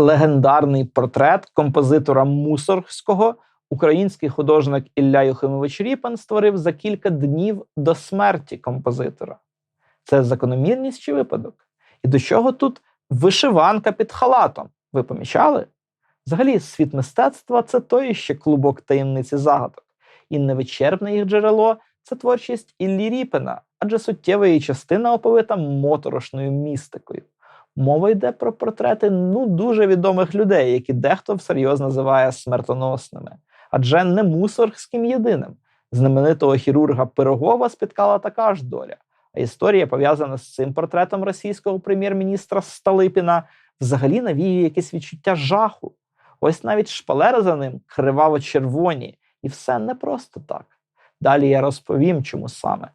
легендарний портрет композитора Мусоргського український художник Ілля Юхимович Ріпан створив за кілька днів до смерті композитора. Це закономірність чи випадок? І до чого тут вишиванка під халатом? Ви помічали? Взагалі, світ мистецтва це той ще клубок таємниці загадок, і невичерпне їх джерело це творчість Іллі Ріпена, адже суттєва її частина оповита моторошною містикою. Мова йде про портрети ну дуже відомих людей, які дехто всерйоз називає смертоносними, адже не мусоргським єдиним. Знаменитого хірурга Пирогова спіткала така ж доля. А історія, пов'язана з цим портретом російського прем'єр-міністра Сталипіна, взагалі навіює якесь відчуття жаху. Ось навіть шпалери за ним криваво-червоні, і все не просто так. Далі я розповім, чому саме.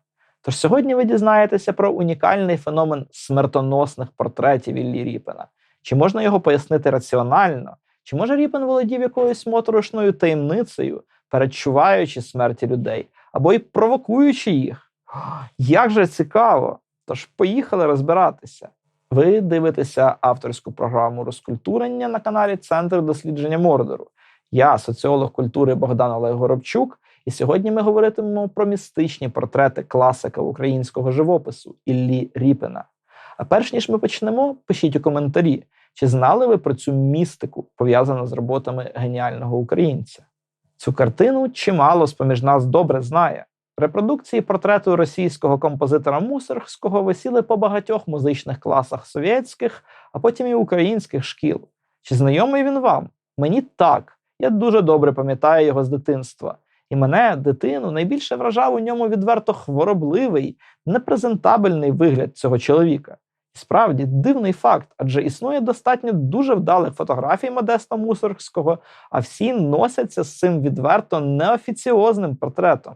Тож сьогодні ви дізнаєтеся про унікальний феномен смертоносних портретів Іллі Ріпена. Чи можна його пояснити раціонально? Чи може Ріпен володів якоюсь моторошною таємницею, передчуваючи смерті людей, або й провокуючи їх? Як же цікаво! Тож поїхали розбиратися. Ви дивитеся авторську програму розкультурення на каналі Центр дослідження Мордору. Я соціолог культури Богдан Олег Горобчук, і сьогодні ми говоритимемо про містичні портрети класика українського живопису Іллі Ріпена. А перш ніж ми почнемо, пишіть у коментарі, чи знали ви про цю містику, пов'язану з роботами геніального українця. Цю картину чимало з поміж нас добре знає. Репродукції портрету російського композитора Мусоргського висіли по багатьох музичних класах совєтських, а потім і українських шкіл. Чи знайомий він вам? Мені так. Я дуже добре пам'ятаю його з дитинства. І мене, дитину, найбільше вражав у ньому відверто хворобливий, непрезентабельний вигляд цього чоловіка. Справді дивний факт, адже існує достатньо дуже вдалих фотографій Модеста Мусоргського, а всі носяться з цим відверто неофіціозним портретом.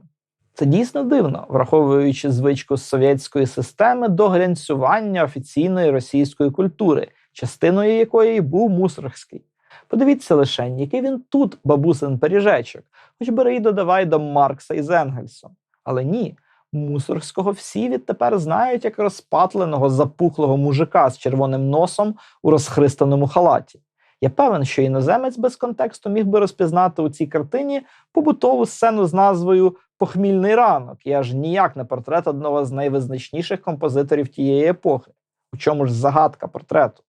Це дійсно дивно, враховуючи звичку совєтської системи до глянцювання офіційної російської культури, частиною якої був Мусоргський. Подивіться лише, який він тут бабусин пиріжечок, хоч бери й додавай до Маркса із Енгельсом. Але ні, Мусоргського всі відтепер знають як розпатленого запухлого мужика з червоним носом у розхристаному халаті. Я певен, що іноземець без контексту міг би розпізнати у цій картині побутову сцену з назвою Похмільний ранок і аж ніяк не портрет одного з найвизначніших композиторів тієї епохи. У чому ж загадка портрету?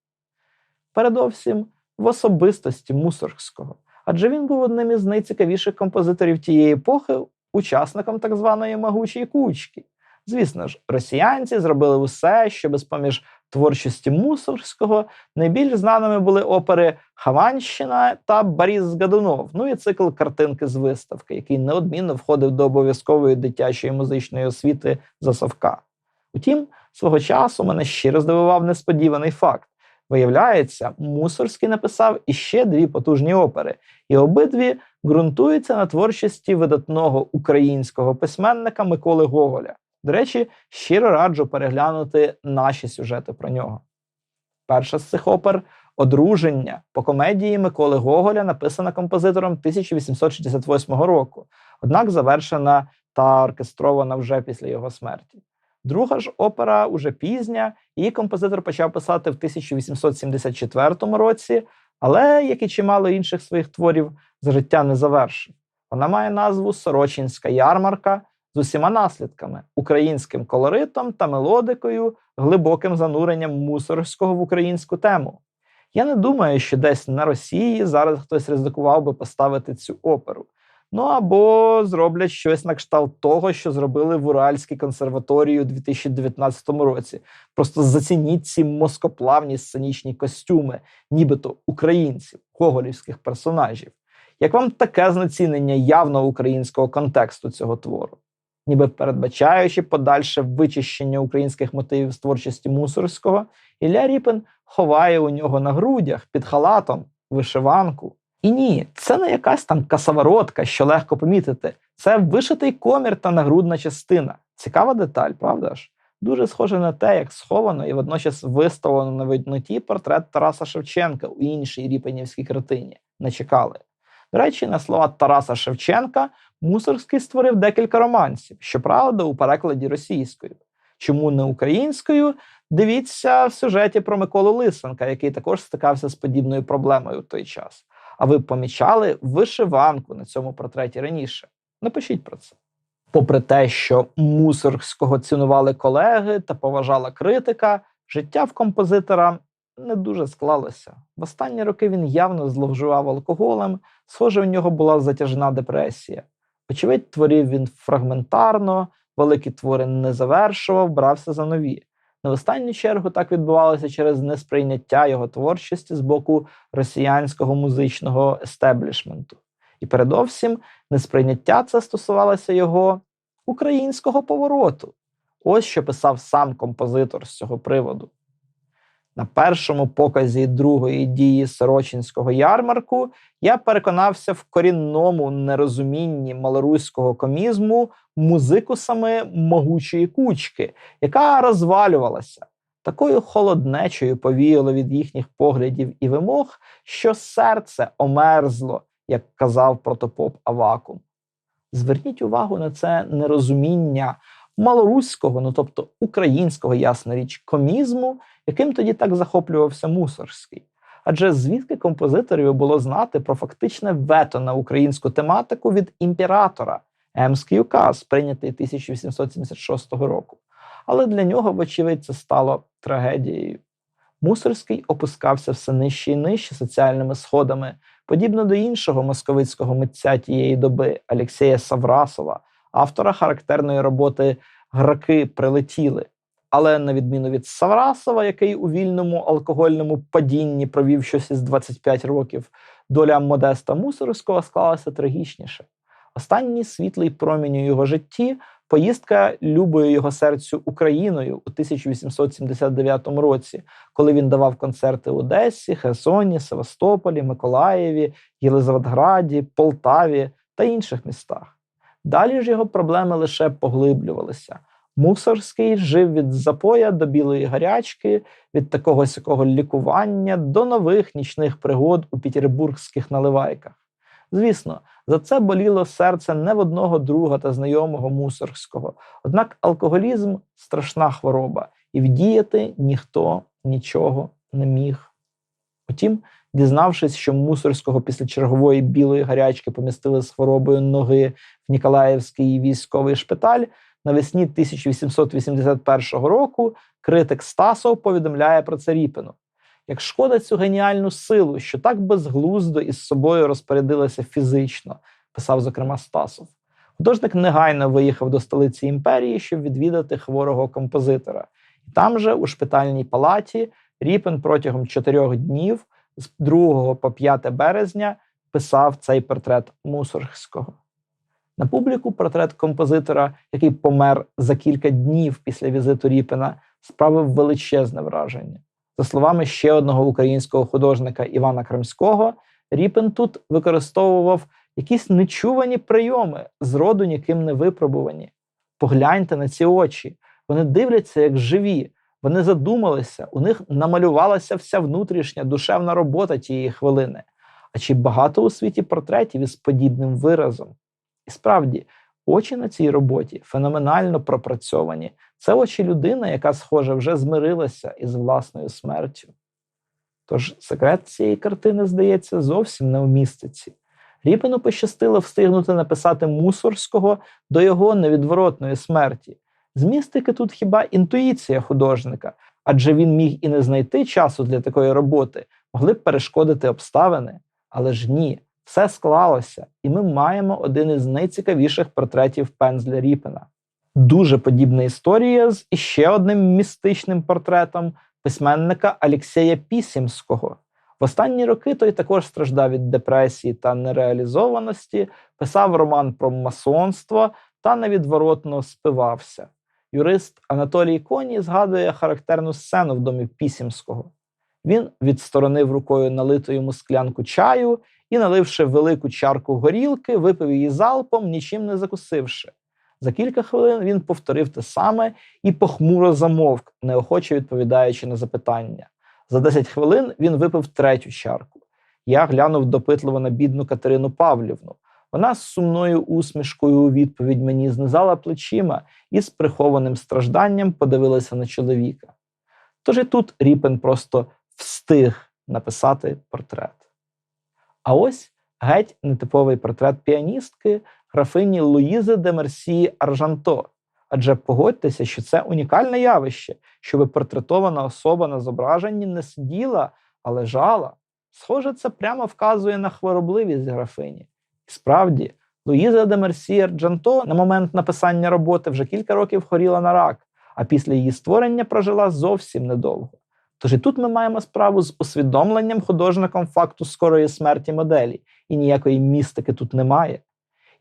Передовсім в особистості Мусоргського, адже він був одним із найцікавіших композиторів тієї епохи, учасником так званої магучої кучки. Звісно ж, росіянці зробили усе, щоб з поміж творчості Мусоргського найбільш знаними були опери Хаванщина та Борис Гадунов, ну і цикл картинки з виставки, який неодмінно входив до обов'язкової дитячої музичної освіти за Савка. Утім, свого часу мене щиро здивував несподіваний факт. Виявляється, Мусорський написав іще дві потужні опери, і обидві ґрунтуються на творчості видатного українського письменника Миколи Гоголя. До речі, щиро раджу переглянути наші сюжети про нього. Перша з цих опер одруження по комедії Миколи Гоголя, написана композитором 1868 року, однак завершена та оркестрована вже після його смерті. Друга ж опера уже пізня, її композитор почав писати в 1874 році, але, як і чимало інших своїх творів, за життя не завершив. Вона має назву Сорочинська ярмарка з усіма наслідками, українським колоритом та мелодикою, глибоким зануренням мусорського в українську тему. Я не думаю, що десь на Росії зараз хтось ризикував би поставити цю оперу. Ну або зроблять щось на кшталт того, що зробили в Уральській консерваторії у 2019 році. Просто зацініть ці москоплавні сценічні костюми, нібито українців, гоголівських персонажів. Як вам таке знецінення явно українського контексту цього твору? Ніби передбачаючи подальше вичищення українських мотивів з творчості Мусорського, Ілля Ріпин ховає у нього на грудях під халатом вишиванку. І ні, це не якась там касаворотка, що легко помітити. Це вишитий комір та нагрудна частина. Цікава деталь, правда ж? Дуже схоже на те, як сховано і водночас виставлено на видноті портрет Тараса Шевченка у іншій ріпенівській картині. Не чекали. До речі, на слова Тараса Шевченка Мусорський створив декілька романсів, щоправда, у перекладі російською. Чому не українською? Дивіться в сюжеті про Миколу Лисенка, який також стикався з подібною проблемою в той час. А ви помічали вишиванку на цьому портреті раніше? Напишіть про це. Попри те, що мусорського цінували колеги та поважала критика, життя в композитора не дуже склалося. В останні роки він явно зловживав алкоголем, схоже, у нього була затяжна депресія. Очевидь, творів він фрагментарно, великі твори не завершував, брався за нові. Не в останню чергу так відбувалося через несприйняття його творчості з боку росіянського музичного естеблішменту. І передовсім несприйняття це стосувалося його українського повороту. Ось що писав сам композитор з цього приводу. На першому показі другої дії Сорочинського ярмарку я переконався в корінному нерозумінні малоруського комізму музикусами могучої кучки, яка розвалювалася. Такою холоднечою повіяло від їхніх поглядів і вимог, що серце омерзло, як казав протопоп Авакум. Зверніть увагу на це нерозуміння малоруського, ну тобто українського, ясна річ, комізму, яким тоді так захоплювався Мусорський. Адже звідки композиторів було знати про фактичне вето на українську тематику від імператора, Емський указ, прийнятий 1876 року. Але для нього, вочевидь, це стало трагедією. Мусорський опускався все нижче і нижче соціальними сходами, подібно до іншого московицького митця тієї доби Алексея Саврасова, автора характерної роботи Граки прилетіли. Але на відміну від Саврасова, який у вільному алкогольному падінні провів щось із 25 років, доля Модеста Мусорського склалася трагічніше. Останній світлий промінь у його житті поїздка любою його серцю Україною у 1879 році, коли він давав концерти в Одесі, Херсоні, Севастополі, Миколаєві, Єлизаветграді, Полтаві та інших містах. Далі ж його проблеми лише поглиблювалися. Мусорський жив від запоя до білої гарячки, від такого сякого лікування до нових нічних пригод у петербурзьких наливайках. Звісно, за це боліло серце не в одного друга та знайомого мусорського. Однак алкоголізм страшна хвороба, і вдіяти ніхто нічого не міг. Утім, дізнавшись, що мусорського після чергової білої гарячки помістили з хворобою ноги в Ніколаївський військовий шпиталь, навесні 1881 року критик Стасов повідомляє про це Ріпину. Як шкода цю геніальну силу, що так безглуздо із собою розпорядилася фізично, писав, зокрема, Стасов. Художник негайно виїхав до столиці імперії, щоб відвідати хворого композитора. І там же, у шпитальній палаті, Ріпин протягом чотирьох днів, з 2 по 5 березня, писав цей портрет Мусоргського. На публіку портрет композитора, який помер за кілька днів після візиту Ріпина, справив величезне враження. За словами ще одного українського художника Івана Кримського, Ріпин тут використовував якісь нечувані прийоми, зроду ніким не випробувані. Погляньте на ці очі. Вони дивляться як живі, вони задумалися, у них намалювалася вся внутрішня душевна робота тієї хвилини. А чи багато у світі портретів із подібним виразом? І справді, очі на цій роботі феноменально пропрацьовані. Це очі людини, яка, схоже, вже змирилася із власною смертю. Тож секрет цієї картини, здається, зовсім не у містиці. Ріпину пощастило встигнути написати мусорського до його невідворотної смерті. З містики тут хіба інтуїція художника, адже він міг і не знайти часу для такої роботи, могли б перешкодити обставини. Але ж ні, все склалося, і ми маємо один із найцікавіших портретів пензля Ріпина. Дуже подібна історія з іще одним містичним портретом письменника Алексея Пісімського. В останні роки той також страждав від депресії та нереалізованості, писав роман про масонство та невідворотно спивався. Юрист Анатолій Коні згадує характерну сцену в домі Пісімського. Він відсторонив рукою налиту йому склянку чаю і, наливши велику чарку горілки, випив її залпом, нічим не закусивши. За кілька хвилин він повторив те саме і похмуро замовк, неохоче відповідаючи на запитання. За 10 хвилин він випив третю чарку. Я глянув допитливо на бідну Катерину Павлівну. Вона з сумною усмішкою у відповідь мені знизала плечима і з прихованим стражданням подивилася на чоловіка. Тож і тут Ріпен просто встиг написати портрет. А ось геть нетиповий портрет піаністки графині Луїзи де Мерсі Аржанто. Адже погодьтеся, що це унікальне явище, щоб портретована особа на зображенні не сиділа, а лежала. Схоже, це прямо вказує на хворобливість графині. Справді, Луїза де Мерсі Арджанто на момент написання роботи вже кілька років хворіла на рак, а після її створення прожила зовсім недовго. Тож і тут ми маємо справу з усвідомленням художником факту скорої смерті моделі, і ніякої містики тут немає.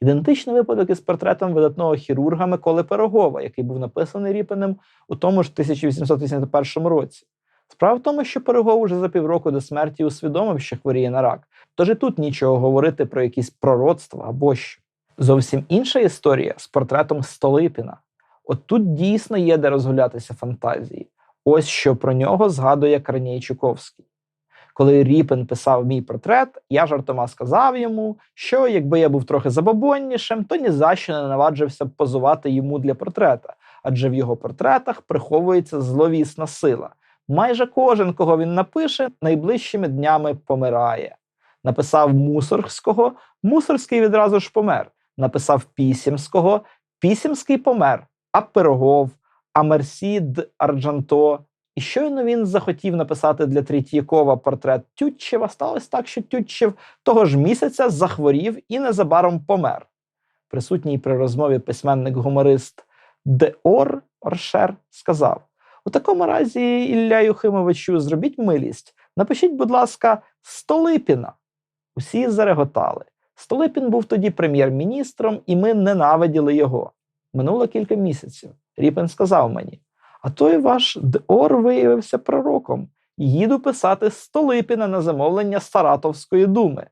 Ідентичний випадок із портретом видатного хірурга Миколи Пирогова, який був написаний Ріпенем у тому ж 1881 році. Справа в тому, що Пирогов уже за півроку до смерті усвідомив, що хворіє на рак, тож і тут нічого говорити про якісь пророцтва або що. Зовсім інша історія з портретом Столипіна. От тут дійсно є де розгулятися фантазії. Ось що про нього згадує Корній Чуковський. Коли Ріпен писав мій портрет, я жартома сказав йому, що якби я був трохи забобоннішим, то ні за що не наваджився б позувати йому для портрета, адже в його портретах приховується зловісна сила. Майже кожен, кого він напише, найближчими днями помирає. Написав Мусоргського, Мусорський відразу ж помер. Написав Пісімського, Пісімський помер, а Пирогов, а Мерсі д Арджанто. І щойно він захотів написати для Третьякова портрет Тютчева, сталося так, що Тютчев того ж місяця захворів і незабаром помер. Присутній при розмові письменник-гуморист Деор Оршер сказав: у такому разі, Ілля Юхимовичу, зробіть милість, напишіть, будь ласка, Столипіна. Усі зареготали. Столипін був тоді прем'єр-міністром, і ми ненавиділи його. Минуло кілька місяців. Ріпен сказав мені: а той ваш Деор виявився пророком. Їду писати Столипіна на замовлення Саратовської думи.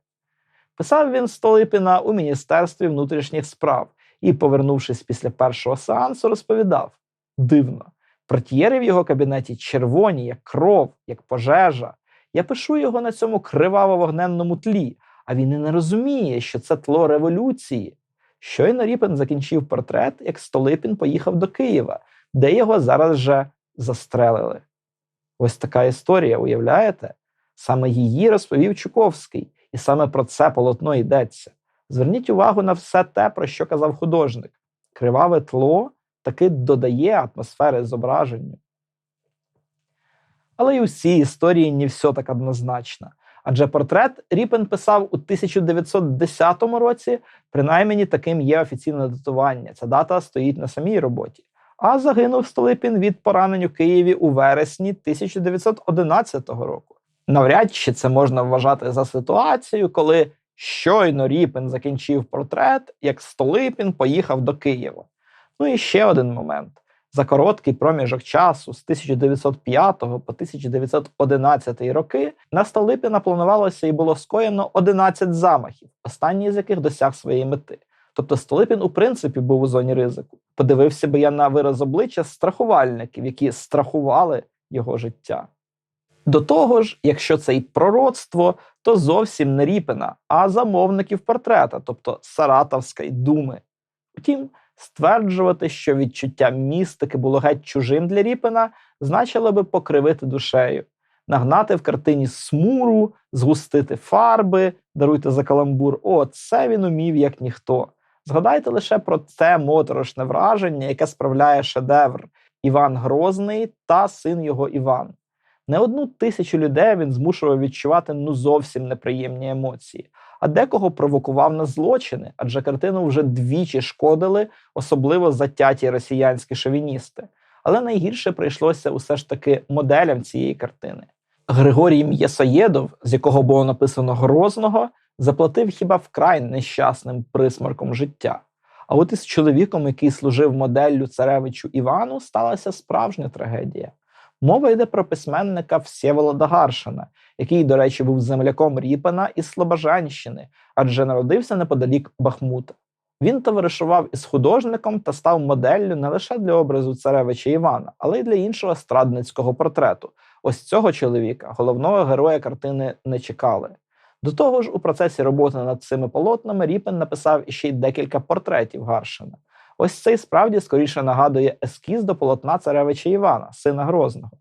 Писав він Столипіна у Міністерстві внутрішніх справ і, повернувшись після першого сеансу, розповідав: дивно, портьєри в його кабінеті червоні, як кров, як пожежа. Я пишу його на цьому криваво-вогненному тлі, а він і не розуміє, що це тло революції. Щойно Ріпен закінчив портрет, як Столипін поїхав до Києва, де його зараз же застрелили. Ось така історія, уявляєте? Саме її розповів Чуковський, і саме про це полотно йдеться. Зверніть увагу на все те, про що казав художник. Криваве тло таки додає атмосфери зображенню. Але й у цій історії не все так однозначно. Адже портрет Ріпен писав у 1910 році, принаймні таким є офіційне датування. Ця дата стоїть на самій роботі. А загинув Столипін від поранень у Києві у вересні 1911 року. Навряд чи це можна вважати за ситуацію, коли щойно Ріпен закінчив портрет, як Столипін поїхав до Києва. Ну і ще один момент. За короткий проміжок часу з 1905 по 1911 роки на Столипіна планувалося і було скоєно 11 замахів, останній з яких досяг своєї мети. Тобто Столипін, у принципі, був у зоні ризику. Подивився би я на вираз обличчя страхувальників, які страхували його життя. До того ж, якщо це й пророцтво, то зовсім не Ріпина, а замовників портрета, тобто Саратовської думи. Втім, стверджувати, що відчуття містики було геть чужим для Ріпина, значило би покривити душею, нагнати в картині смуру, згустити фарби, даруйте за каламбур. О, це він умів як ніхто. Згадайте лише про це моторошне враження, яке справляє шедевр Іван Грозний та син його Іван. Не одну тисячу людей він змушував відчувати ну зовсім неприємні емоції, а декого провокував на злочини, адже картину вже двічі шкодили, особливо затяті росіянські шовіністи. Але найгірше прийшлося усе ж таки моделям цієї картини. Григорій М'єсоєдов, з якого було написано Грозного, заплатив хіба вкрай нещасним присмарком життя. А от із чоловіком, який служив моделлю царевичу Івану, сталася справжня трагедія. Мова йде про письменника Всєволода Гаршина, який, до речі, був земляком Ріпана із Слобожанщини, адже народився неподалік Бахмута. Він товаришував із художником та став моделлю не лише для образу царевича Івана, але й для іншого страдницького портрету. Ось цього чоловіка, головного героя картини, не чекали. До того ж, у процесі роботи над цими полотнами Ріпен написав ще й декілька портретів Гаршина. Ось цей справді скоріше нагадує ескіз до полотна царевича Івана, сина Грозного.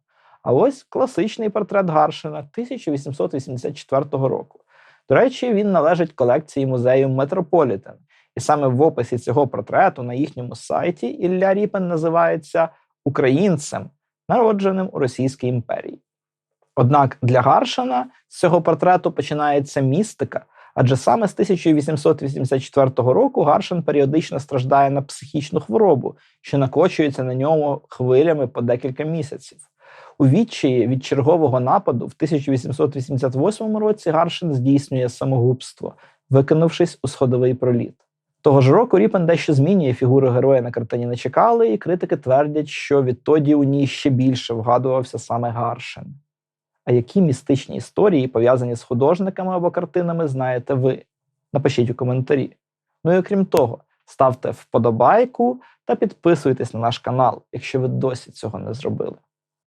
А ось класичний портрет Гаршина 1884 року. До речі, він належить колекції музею Метрополітен. І саме в описі цього портрету на їхньому сайті Ілля Ріпен називається українцем, народженим у Російській імперії. Однак для Гаршина з цього портрету починається містика, адже саме з 1884 року Гаршин періодично страждає на психічну хворобу, що накочується на ньому хвилями по декілька місяців. У відчаї від чергового нападу в 1888 році Гаршин здійснює самогубство, викинувшись у сходовий проліт. Того ж року Ріпен дещо змінює фігуру героя на картині не чекали, і критики твердять, що відтоді у ній ще більше вгадувався саме Гаршин. А які містичні історії, пов'язані з художниками або картинами, знаєте ви? Напишіть у коментарі. Ну і окрім того, ставте вподобайку та підписуйтесь на наш канал, якщо ви досі цього не зробили.